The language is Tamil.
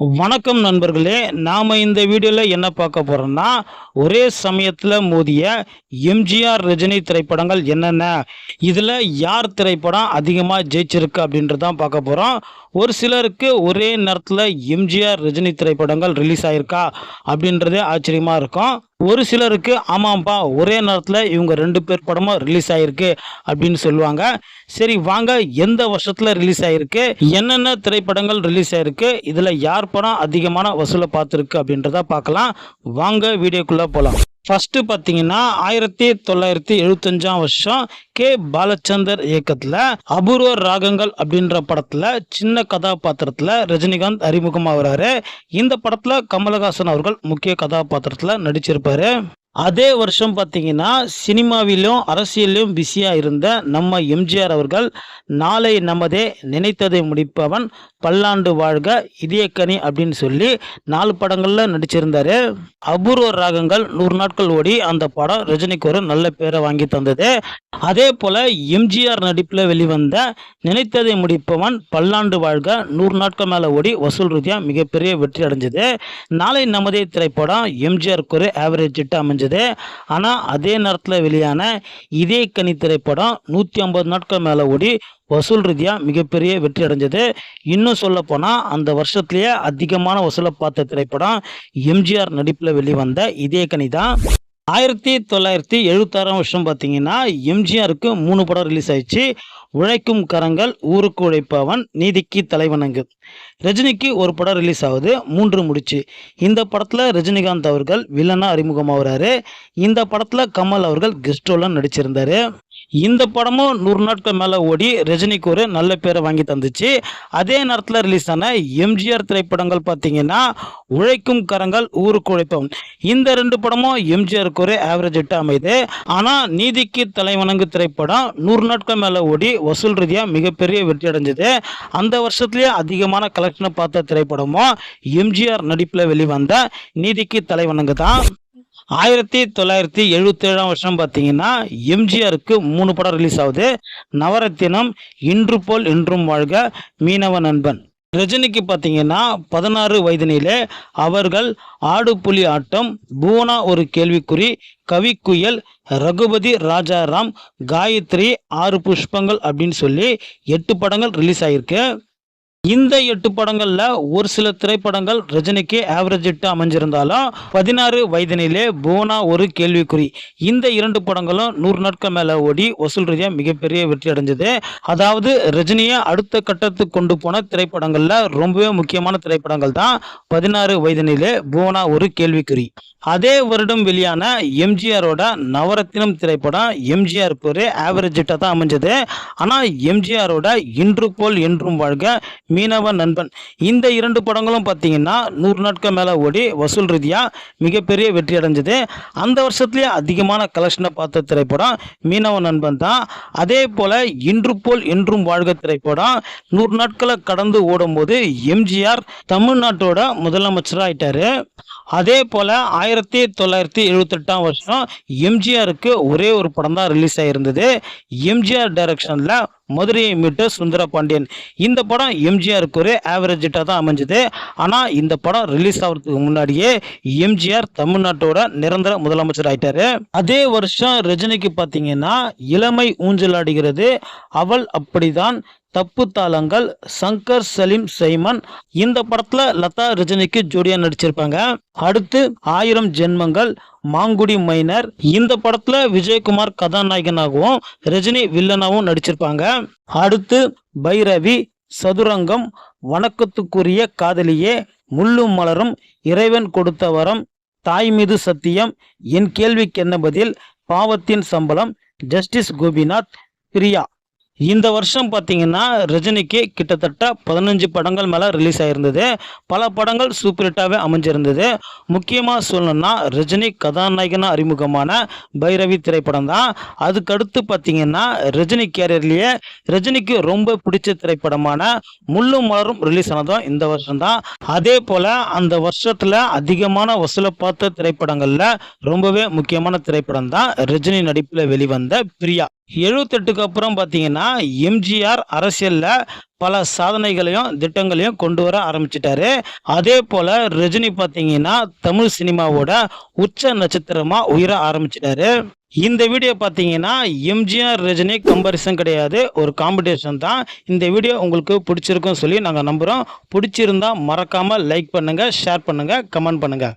வணக்கம் நண்பர்களே நாம் இந்த வீடியோவில் என்ன பார்க்க போகிறோம்னா ஒரே சமயத்தில் மோதிய எம்ஜிஆர் ரஜினி திரைப்படங்கள் என்னென்ன இதில் யார் திரைப்படம் அதிகமாக ஜெயிச்சிருக்கு அப்படின்றதான் பார்க்க போகிறோம் ஒரு சிலருக்கு ஒரே நேரத்தில் எம்ஜிஆர் ரஜினி திரைப்படங்கள் ரிலீஸ் ஆயிருக்கா அப்படின்றதே ஆச்சரியமாக இருக்கும். ஒரு சிலருக்கு ஆமாம்ப்பா ஒரே நேரத்தில் இவங்க ரெண்டு பேர் படமும் ரிலீஸ் ஆகிருக்கு அப்படின்னு சொல்லுவாங்க. சரி வாங்க எந்த வருஷத்தில் ரிலீஸ் ஆகிருக்கு என்னென்ன திரைப்படங்கள் ரிலீஸ் ஆகிருக்கு இதில் யார் படம் அதிகமான வசூலை பார்த்துருக்கு அப்படின்றத பார்க்கலாம். வாங்க வீடியோக்குள்ளே போகலாம் ஃபஸ்ட்டு பார்த்தீங்கன்னா ஆயிரத்தி தொள்ளாயிரத்தி எழுபத்தஞ்சாம் வருஷம் கே. பாலச்சந்தர் இயக்கத்தில் அபூர்வ ராகங்கள் அப்படின்ற படத்தில் சின்ன கதாபாத்திரத்தில் ரஜினிகாந்த் அறிமுகமாகிறாரு. இந்த படத்தில் கமலஹாசன் அவர்கள் முக்கிய கதாபாத்திரத்தில் நடிச்சிருப்பாரு. அதே வருஷம் பார்த்தீங்கன்னா சினிமாவிலும் அரசியலிலும் பிஸியாக இருந்த நம்ம எம்ஜிஆர் அவர்கள் நாளை நமதே நினைத்ததை முடிப்பவன் பல்லாண்டு வாழ்க இதயக்கனி அப்படின்னு சொல்லி நாலு படங்களில் நடிச்சிருந்தாரு. அபூர்வ ராகங்கள் நூறு நாட்கள் ஓடி அந்த படம் ரஜினிக்கு ஒரு நல்ல பேரை வாங்கி தந்தது. அதே போல் எம்ஜிஆர் நடிப்பில் வெளிவந்த நினைத்ததை முடிப்பவன் பல்லாண்டு வாழ்க நூறு நாட்கள் மேலே ஓடி வசூல் ரீதியாக மிகப்பெரிய வெற்றி அடைஞ்சது. நாளை நமதே திரைப்படம் எம்ஜிஆருக்கு ஒரு ஆவரேஜ் ஹிட் அமைஞ்சது ஆனால் அதே நேரத்தில் வெளியான இதே கனி திரைப்படம் நூற்றி ஐம்பது நாட்கள் மேலே ஓடி வசூல் ரீதியாக மிகப்பெரிய வெற்றி அடைஞ்சது. இன்னும் சொல்லப்போனால் அந்த வருஷத்துலேயே அதிகமான வசூலை பார்த்த திரைப்படம் எம்ஜிஆர் நடிப்பில் வெளிவந்த இதே கனி தான் ஆயிரத்தி தொள்ளாயிரத்தி எழுபத்தாறாம் வருஷம் பார்த்தீங்கன்னா எம்ஜிஆருக்கு மூணு படம் ரிலீஸ் ஆயிடுச்சு. உழைக்கும் கரங்கள் ஊருக்கு உழைப்பவன் நீதிக்கு தலைவணங்கு ரஜினிக்கு ஒரு படம் ரிலீஸ் ஆகுது மூன்று முடிச்சு. இந்த படத்தில் ரஜினிகாந்த் அவர்கள் வில்லனாக அறிமுகமாகிறாரு. இந்த படத்தில் கமல் அவர்கள் கெஸ்ட் ரோலாக நடிச்சிருந்தாரு. இந்த படமும் நூறு நாட்கள் மேலே ஓடி ரஜினிக்கு ஒரு நல்ல பேரை வாங்கி தந்துச்சு. அதே நேரத்தில் ரிலீஸ் ஆன எம்ஜிஆர் திரைப்படங்கள் பார்த்தீங்கன்னா உழைக்கும் கரங்கள் ஊருக்கு உழைப்போம். இந்த ரெண்டு படமும் எம்ஜிஆருக்கு ஒரு ஆவரேஜ் ஹிட் அமையுது. ஆனால் நீதிக்கு தலைவணங்கு திரைப்படம் நூறு நாட்கள் மேலே ஓடி வசூல் ரீதியாக மிகப்பெரிய வெற்றி அடைஞ்சது. அந்த வருஷத்துலேயே அதிகமான கலெக்ஷனை பார்த்த திரைப்படமும் எம்ஜிஆர் நடிப்பில் வெளிவந்த நீதிக்கு தலைவணங்கு தான் ஆயிரத்தி தொள்ளாயிரத்தி எழுபத்தி ஏழாம் வருஷம் பார்த்தீங்கன்னா எம்ஜிஆருக்கு மூணு படம் ரிலீஸ் ஆகுது. நவரத்தினம் இன்று போல் இன்றும் வாழ்க மீனவ நண்பன். ரஜினிக்கு பார்த்தீங்கன்னா பதினாறு வயதினிலே அவர்கள் ஆடு புலி ஆட்டம் பூனா ஒரு கேள்விக்குறி கவிக்குயல் ரகுபதி ராஜாராம் காயத்ரி ஆறு புஷ்பங்கள் அப்படின்னு சொல்லி எட்டு படங்கள் ரிலீஸ் ஆகிருக்கு இந்த எட்டு படங்கள்ல ஒரு சில திரைப்படங்கள் ரஜினிக்கு ஆவரேஜ் இட்டு அமைஞ்சிருந்தாலும் பதினாறு வயதினிலே போனா ஒரு கேள்விக்குறி. இந்த இரண்டு படங்களும் நூறு நாட்கள் மேல ஓடி வசூல் ரீதியா மிகப்பெரிய வெற்றி அடைஞ்சது. அதாவது ரஜினியை அடுத்த கட்டத்துக்கு கொண்டு போன திரைப்படங்கள்ல ரொம்பவே முக்கியமான திரைப்படங்கள் தான் பதினாறு வயதினிலே போனா ஒரு கேள்விக்குறி. அதே வருடம் வெளியான எம்ஜிஆரோட நவரத்தினம் திரைப்படம் எம்ஜிஆர் பேரு ஆவரேஜ் ஹிட்டாக தான் அமைஞ்சது. ஆனால் எம்ஜிஆரோட இன்று போல் என்றும் வாழ்க மீனவ நண்பன். இந்த இரண்டு படங்களும் பார்த்தீங்கன்னா நூறு நாட்கள் மேலே ஓடி வசூல் ரீதியாக மிகப்பெரிய வெற்றி அடைஞ்சது. அந்த வருஷத்துலேயே அதிகமான கலெக்ஷனை பார்த்த திரைப்படம் மீனவ நண்பன் தான். அதே போல் இன்று போல் என்றும் வாழ்க திரைப்படம். நூறு நாட்களை கடந்து ஓடும்போது எம்ஜிஆர் தமிழ்நாட்டோட முதலமைச்சராக ஆயிட்டார். அதே போல் ஆயிரத்தி தொள்ளாயிரத்தி எழுபத்தெட்டாம் வருஷம் எம்ஜிஆருக்கு ஒரே ஒரு படம் தான் ரிலீஸ் ஆகிருந்தது எம்ஜிஆர் டைரக்ஷனில் மதுரையை மீட்டு சுந்தர பாண்டியன் இந்த படம் எம்ஜிஆருக்கு ஒரு ஆவரேஜ் ஹிட்டாக தான் அமைஞ்சது. ஆனால் இந்த படம் ரிலீஸ் ஆகிறதுக்கு முன்னாடியே எம்ஜிஆர் தமிழ்நாட்டோட நிரந்தர முதலமைச்சர் ஆயிட்டாரு. அதே வருஷம் ரஜினிக்கு பார்த்தீங்கன்னா இளமை ஊஞ்சல் ஆடுகிறது. அவள் அப்படிதான் தப்பு தாளங்கள் சங்கர் சலீம் சைமன் இந்த படத்துல லதா ரஜினிக்கு ஜோடியா நடிச்சிருப்பாங்க. அடுத்து ஆயிரம் ஜென்மங்கள் மாங்குடி மைனர் இந்த படத்துல விஜயகுமார் கதாநாயகனாகவும் ரஜினி வில்லனாகவும் நடிச்சிருப்பாங்க. அடுத்து பைரவி சதுரங்கம் வணக்கத்துக்குரிய காதலியே முள்ளும் மலரும் இறைவன் கொடுத்த வரம் தாய் மீது சத்தியம் என் கேள்விக்கு என்ன பதில் பாவத்தின் சம்பளம் ஜஸ்டிஸ் கோபிநாத் பிரியா. இந்த வருஷம் பார்த்தீங்கன்னா ரஜினிக்கு கிட்டத்தட்ட பதினஞ்சு படங்கள் மேலே ரிலீஸ் ஆகிருந்தது பல படங்கள் சூப்பர் ஹிட்டாகவே அமைஞ்சிருந்தது. முக்கியமாக சொல்லணும்னா ரஜினி கதாநாயகனாக அறிமுகமான பைரவி திரைப்படம் தான். அதுக்கடுத்து பார்த்தீங்கன்னா ரஜினி கேரியர்லேயே ரஜினிக்கு ரொம்ப பிடிச்ச திரைப்படமான முள்ளும் மலரும் ரிலீஸ் ஆனதும் இந்த வருஷம் தான். அதே போல் அந்த வருஷத்தில் அதிகமான வசூலை பார்த்த திரைப்படங்களில் ரொம்பவே முக்கியமான திரைப்படம் தான் ரஜினி நடிப்பில் வெளிவந்த பிரியா. எழுபத்தெட்டுக்கு அப்புறம் பார்த்தீங்கன்னா எம்ஜிஆர் அரசியலில் பல சாதனைகளையும் திட்டங்களையும் கொண்டு வர ஆரம்பிச்சிட்டாரு. அதே போல் ரஜினி பார்த்தீங்கன்னா தமிழ் சினிமாவோட உச்ச நட்சத்திரமாக உயர ஆரம்பிச்சிட்டாரு. இந்த வீடியோ பார்த்தீங்கன்னா எம்ஜிஆர் ரஜினி கம்பாரிசன் கிடையாது. ஒரு காம்படிஷன் தான். இந்த வீடியோ உங்களுக்கு பிடிச்சிருக்குன்னு சொல்லி நாங்கள் நம்புகிறோம் பிடிச்சிருந்தா மறக்காமல் லைக் பண்ணுங்கள் ஷேர் பண்ணுங்கள் கமெண்ட் பண்ணுங்கள்